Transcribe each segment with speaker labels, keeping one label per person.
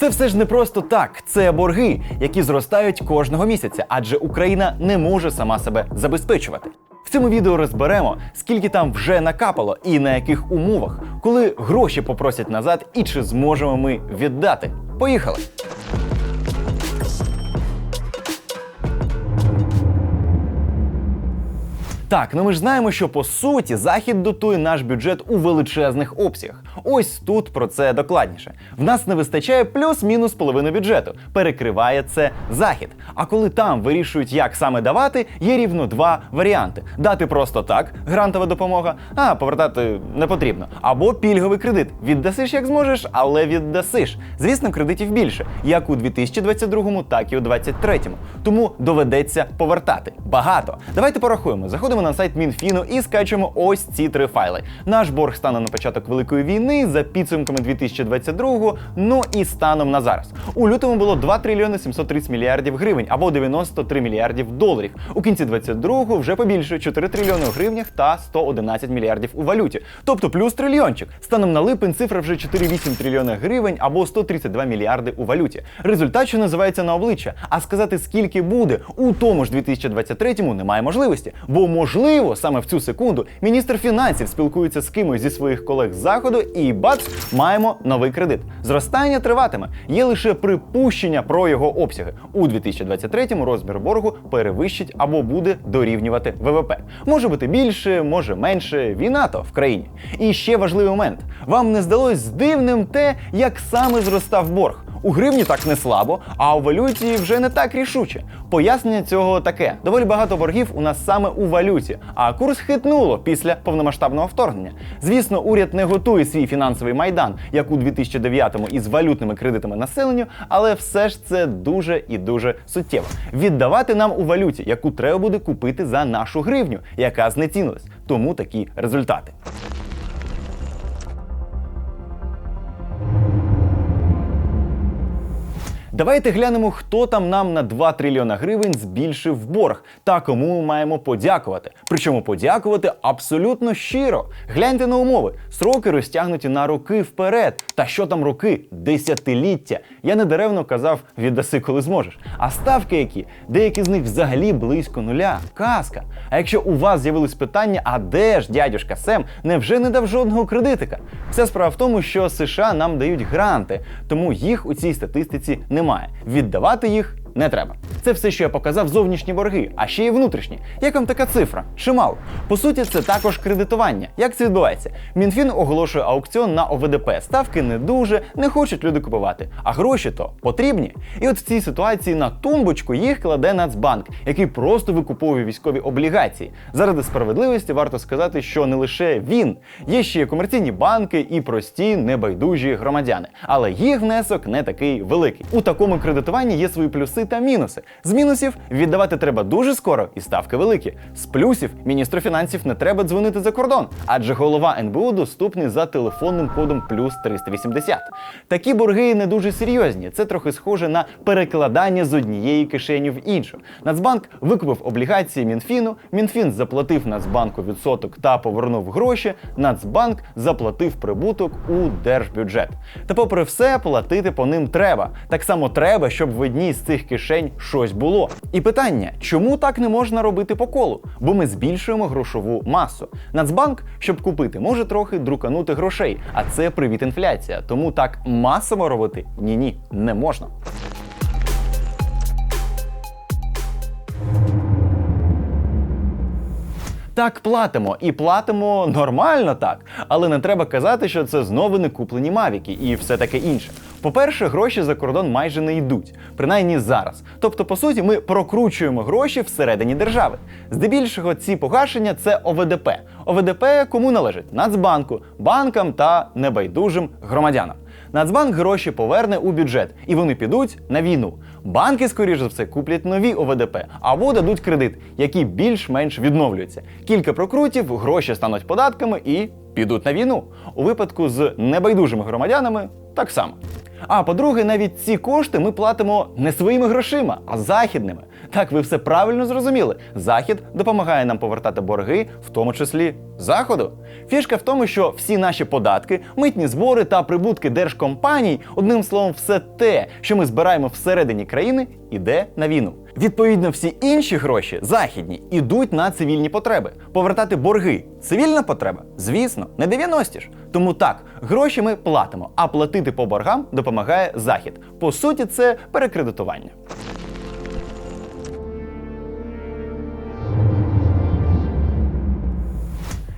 Speaker 1: Це все ж не просто так, це борги, які зростають кожного місяця, адже Україна не може сама себе забезпечувати. В цьому відео розберемо, скільки там вже накапало і на яких умовах, коли гроші попросять назад, і чи зможемо ми віддати. Поїхали! Так, ну ми ж знаємо, що по суті захід дотує наш бюджет у величезних обсягах. Ось тут про це докладніше. В нас не вистачає плюс-мінус половини бюджету. Перекриває це захід. А коли там вирішують, як саме давати, є рівно два варіанти: дати просто так, грантова допомога, а повертати не потрібно. Або пільговий кредит. Віддасиш як зможеш, але віддасиш. Звісно, кредитів більше, як у 2022, так і у 2023. Тому доведеться повертати. Багато. Давайте порахуємо. Заходимо на сайт Мінфіну і скачуємо ось ці три файли. Наш борг станом на початок великої війни за підсумками 2022-го, ну і станом на зараз. У лютому було 2 трильйони 730 мільярдів гривень або 93 мільярдів доларів. У кінці 22-го вже побільше 4 трильйони у гривнях та 111 мільярдів у валюті. Тобто плюс трильйончик. Станом на липень цифра вже 4,8 трильйони гривень або 132 мільярди у валюті. Результат, що називається на обличчя. А сказати, скільки буде у тому ж 2023-му немає можливості. Бо можливо, саме в цю секунду міністр фінансів спілкується з кимось зі своїх колег з заходу, і бац, маємо новий кредит. Зростання триватиме. Є лише припущення про його обсяги. У 2023-му розмір боргу перевищить або буде дорівнювати ВВП. Може бути більше, може менше. Війна то в країні. І ще важливий момент: вам не здалось дивним те, як саме зростав борг. У гривні так не слабо, а у валюті вже не так рішуче. Пояснення цього таке: доволі багато боргів у нас саме у валюті, а курс хитнуло після повномасштабного вторгнення. Звісно, уряд не готує свій фінансовий майдан, як у 2009-му із валютними кредитами населенню, але все ж це дуже і дуже суттєво. Віддавати нам у валюті, яку треба буде купити за нашу гривню, яка знецінилась. Тому такі результати. Давайте глянемо, хто там нам на 2 трильйона гривень збільшив борг та кому ми маємо подякувати. Причому подякувати абсолютно щиро. Гляньте на умови. Сроки розтягнуті на роки вперед. Та що там роки? Десятиліття. Я не даремно казав віддаси, коли зможеш. А ставки які? Деякі з них взагалі близько нуля. Казка. А якщо у вас з'явились питання, а де ж дядюшка Сем, невже не дав жодного кредитика? Вся справа в тому, що США нам дають гранти, тому їх у цій статистиці немає. Віддавати їх не треба. Це все, що я показав, зовнішні борги, а ще й внутрішні. Як вам така цифра? Чимало. По суті, це також кредитування. Як це відбувається? Мінфін оголошує аукціон на ОВДП. Ставки не дуже, не хочуть люди купувати. А гроші то потрібні. І от в цій ситуації на тумбочку їх кладе Нацбанк, який просто викуповує військові облігації. Заради справедливості варто сказати, що не лише він, є ще комерційні банки і прості небайдужі громадяни. Але їх внесок не такий великий. У такому кредитуванні є свої плюси та мінуси. З мінусів віддавати треба дуже скоро і ставки великі. З плюсів міністру фінансів не треба дзвонити за кордон, адже голова НБУ доступний за телефонним кодом плюс 380. Такі борги не дуже серйозні. Це трохи схоже на перекладання з однієї кишені в іншу. Нацбанк викупив облігації Мінфіну, Мінфін заплатив Нацбанку відсоток та повернув гроші. Нацбанк заплатив прибуток у держбюджет. Та, попри все, платити по ним треба. Так само треба, щоб в одній з цих кишень щось було. І питання, чому так не можна робити по колу? Бо ми збільшуємо грошову масу. Нацбанк, щоб купити, може трохи друканути грошей, а це привіт інфляція. Тому так масово робити ні ні не можна. Так платимо і платимо нормально так, але не треба казати, що це знову не куплені мавіки і все таке інше. По-перше, гроші за кордон майже не йдуть, принаймні зараз. Тобто, по суті, ми прокручуємо гроші всередині держави. Здебільшого ці погашення це ОВДП. ОВДП кому належить? Нацбанку, банкам та небайдужим громадянам. Нацбанк гроші поверне у бюджет, і вони підуть на війну. Банки, скоріш за все, куплять нові ОВДП або дадуть кредит, які більш-менш відновлюються. Кілька прокрутів, гроші стануть податками і підуть на війну. У випадку з небайдужими громадянами так само. А по-друге, навіть ці кошти ми платимо не своїми грошима, а західними. Так, ви все правильно зрозуміли. Захід допомагає нам повертати борги, в тому числі заходу. Фішка в тому, що всі наші податки, митні збори та прибутки держкомпаній, одним словом, все те, що ми збираємо всередині країни, іде на війну. Відповідно, всі інші гроші, західні, ідуть на цивільні потреби. Повертати борги цивільна потреба? Звісно, не 90 ж. Тому так, гроші ми платимо, а платити по боргам допомагає захід. По суті, це перекредитування.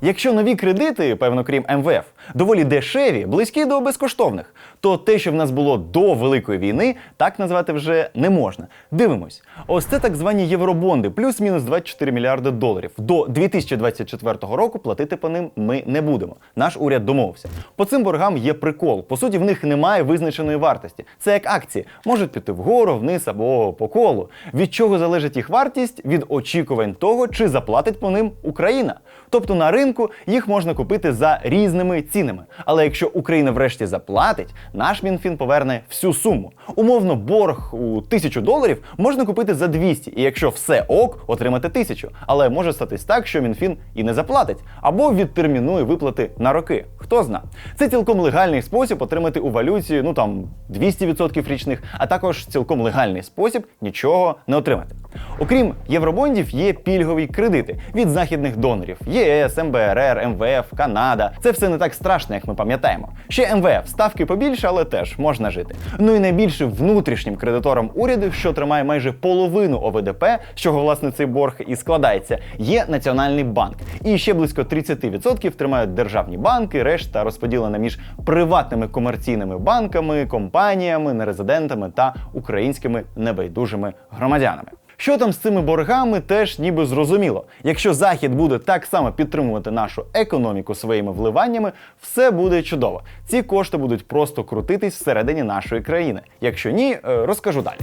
Speaker 1: Якщо нові кредити, певно, крім МВФ, доволі дешеві, близькі до безкоштовних, то те, що в нас було до Великої війни, так назвати вже не можна. Дивимось, ось це так звані євробонди, плюс-мінус 24 мільярди доларів. До 2024 року платити по ним ми не будемо. Наш уряд домовився. По цим боргам є прикол. По суті, в них немає визначеної вартості. Це як акції, можуть піти вгору, вниз або по колу. Від чого залежить їх вартість? Від очікувань того, чи заплатить по ним Україна. Тобто на ринку їх можна купити за різними цінами. Але якщо Україна врешті заплатить, наш Мінфін поверне всю суму. Умовно, борг у тисячу доларів можна купити за 200, і якщо все ок, отримати тисячу. Але може статись так, що Мінфін і не заплатить, або відтермінує виплати на роки. Хто зна. Це цілком легальний спосіб отримати у валюті, ну там 200% річних, а також цілком легальний спосіб нічого не отримати. Окрім євробондів, є пільгові кредити від західних донорів: ЄС, МБРР, МВФ, Канада. Це все не так страшно, як ми пам'ятаємо. Ще МВФ ставки побільше, але теж можна жити. Ну і найбільшим внутрішнім кредитором уряду, що тримає майже половину ОВДП, з чого власне цей борг і складається, є Національний банк. І ще близько 30% тримають державні банки, решта розподілена між приватними комерційними банками, компаніями, нерезидентами та українськими небайдужими громадянами. Що там з цими боргами, теж ніби зрозуміло. Якщо Захід буде так само підтримувати нашу економіку своїми вливаннями, все буде чудово. Ці кошти будуть просто крутитись всередині нашої країни. Якщо ні, е, розкажу далі.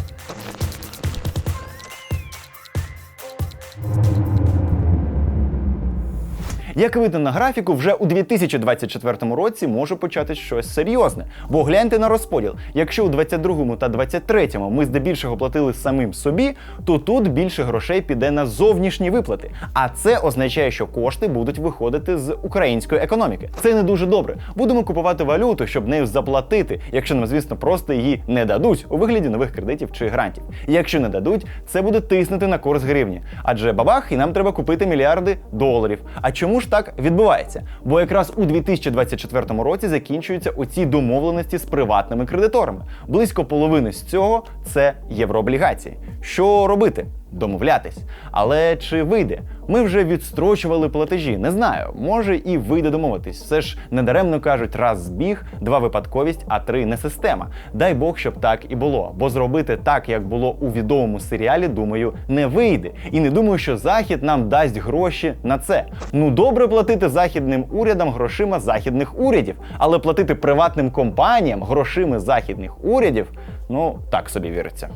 Speaker 1: Як видно на графіку, вже у 2024 році може почати щось серйозне. Бо гляньте на розподіл. Якщо у 22 та 23 ми здебільшого платили самим собі, то тут більше грошей піде на зовнішні виплати. А це означає, що кошти будуть виходити з української економіки. Це не дуже добре. Будемо купувати валюту, щоб нею заплатити, якщо нам, звісно, просто її не дадуть у вигляді нових кредитів чи грантів. Якщо не дадуть, це буде тиснути на курс гривні. Адже бабах, і нам треба купити мільярди доларів. А чому ж так відбувається? Бо якраз у 2024 році закінчуються оці домовленості з приватними кредиторами. Близько половини з цього це єврооблігації. Що робити? Домовлятись. Але чи вийде? Ми вже відстрочували платежі. Не знаю, може і вийде домовитись. Все ж недаремно кажуть, раз збіг, два випадковість, а три не система. Дай Бог, щоб так і було. Бо зробити так, як було у відомому серіалі, думаю, не вийде. І не думаю, що Захід нам дасть гроші на це. Ну добре платити західним урядам грошима західних урядів, але платити приватним компаніям грошима західних урядів, ну так собі віриться.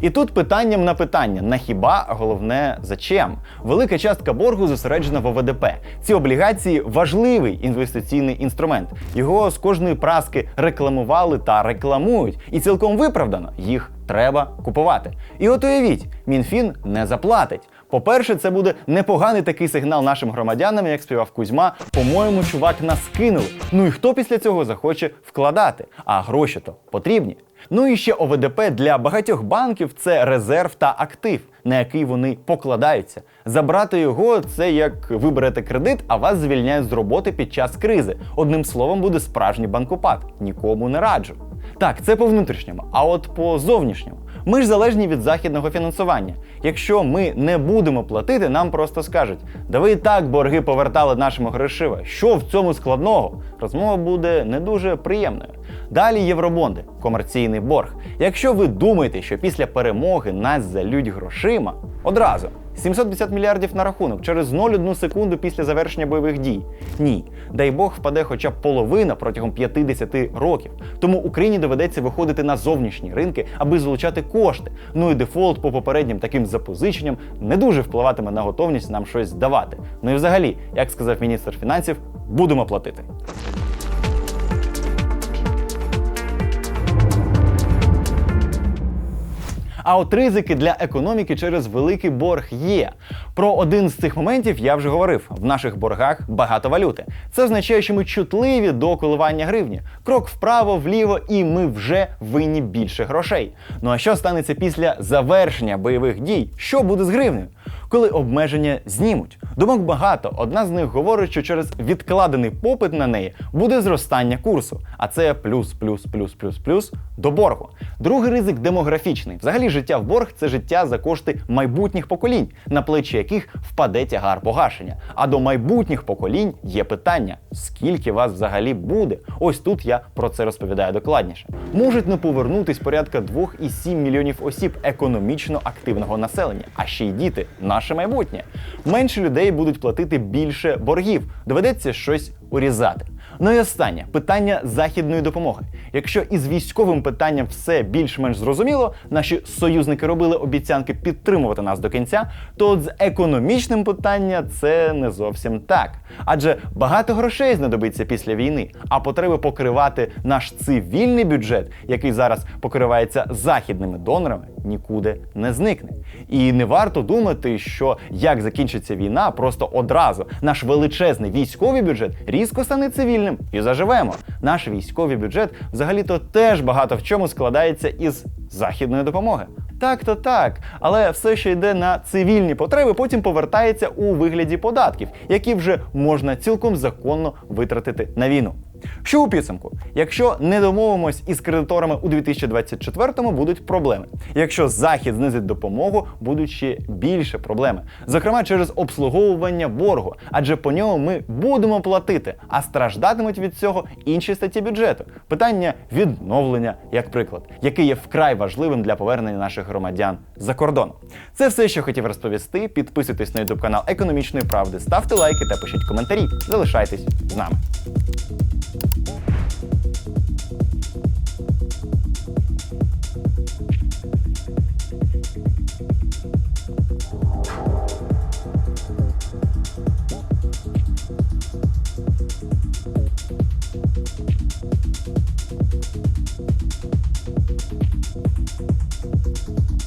Speaker 1: І тут питанням на питання: на хіба головне зачем? Велика частка боргу зосереджена в ОВДП. Ці облігації важливий інвестиційний інструмент. Його з кожної праски рекламували та рекламують, і цілком виправдано їх треба купувати. І от уявіть, мінфін не заплатить. По-перше, це буде непоганий такий сигнал нашим громадянам, як співав Кузьма. По-моєму, чувак нас кинули. Ну і хто після цього захоче вкладати? А гроші то потрібні. Ну і ще ОВДП для багатьох банків це резерв та актив, на який вони покладаються. Забрати його це як ви берете кредит, а вас звільняють з роботи під час кризи. Одним словом, буде справжній банкопад. Нікому не раджу. Так, це по внутрішньому, а от по зовнішньому. Ми ж залежні від західного фінансування. Якщо ми не будемо платити, нам просто скажуть: да ви і так борги повертали нашими грошима. Що в цьому складного? Розмова буде не дуже приємною. Далі євробонди, комерційний борг. Якщо ви думаєте, що після перемоги нас залють грошима, одразу 750 мільярдів на рахунок через 0,1 секунду після завершення бойових дій. Ні, дай Бог впаде хоча б половина протягом 50 років. Тому Україні доведеться виходити на зовнішні ринки, аби залучати кошти. Ну і дефолт по попереднім таким запозиченням не дуже впливатиме на готовність нам щось здавати. Ну і взагалі, як сказав міністр фінансів, будемо платити. А от ризики для економіки через великий борг є. Про один з цих моментів я вже говорив: в наших боргах багато валюти. Це означає, що ми чутливі до коливання гривні. Крок вправо, вліво, і ми вже винні більше грошей. Ну а що станеться після завершення бойових дій? Що буде з гривнею? Коли обмеження знімуть? Думок багато. Одна з них говорить, що через відкладений попит на неї буде зростання курсу. А це плюс, плюс, плюс, плюс, плюс до боргу. Другий ризик демографічний. Взагалі, життя в борг це життя за кошти майбутніх поколінь, на плечі яких впаде тягар погашення. А до майбутніх поколінь є питання: скільки вас взагалі буде? Ось тут я про це розповідаю докладніше. Можуть не повернутись порядка 2,7 мільйонів осіб економічно активного населення, а ще й діти наше майбутнє. Менше людей будуть платити більше боргів, доведеться щось урізати. Ну і останнє питання західної допомоги. Якщо із військовим питанням все більш-менш зрозуміло, наші союзники робили обіцянки підтримувати нас до кінця, то от з економічним питанням це не зовсім так. Адже багато грошей знадобиться після війни, а потреби покривати наш цивільний бюджет, який зараз покривається західними донорами, нікуди не зникне. І не варто думати, що як закінчиться війна, просто одразу наш величезний військовий бюджет різко стане цивільним і заживемо. Наш військовий бюджет взагалі-то теж багато в чому складається із західної допомоги. Так, то так, але все, що йде на цивільні потреби, потім повертається у вигляді податків, які вже можна цілком законно витратити на війну. Що у підсумку? Якщо не домовимось із кредиторами у 2024-му, будуть проблеми. Якщо захід знизить допомогу, будуть ще більше проблеми. Зокрема, через обслуговування боргу, адже по ньому ми будемо платити, а страждатимуть від цього інші статті бюджету. Питання відновлення, як приклад, який є вкрай важливим для повернення наших громадян за кордону. Це все, що хотів розповісти. Підписуйтесь на YouTube канал Економічної правди, ставте лайки та пишіть коментарі. Залишайтесь з нами.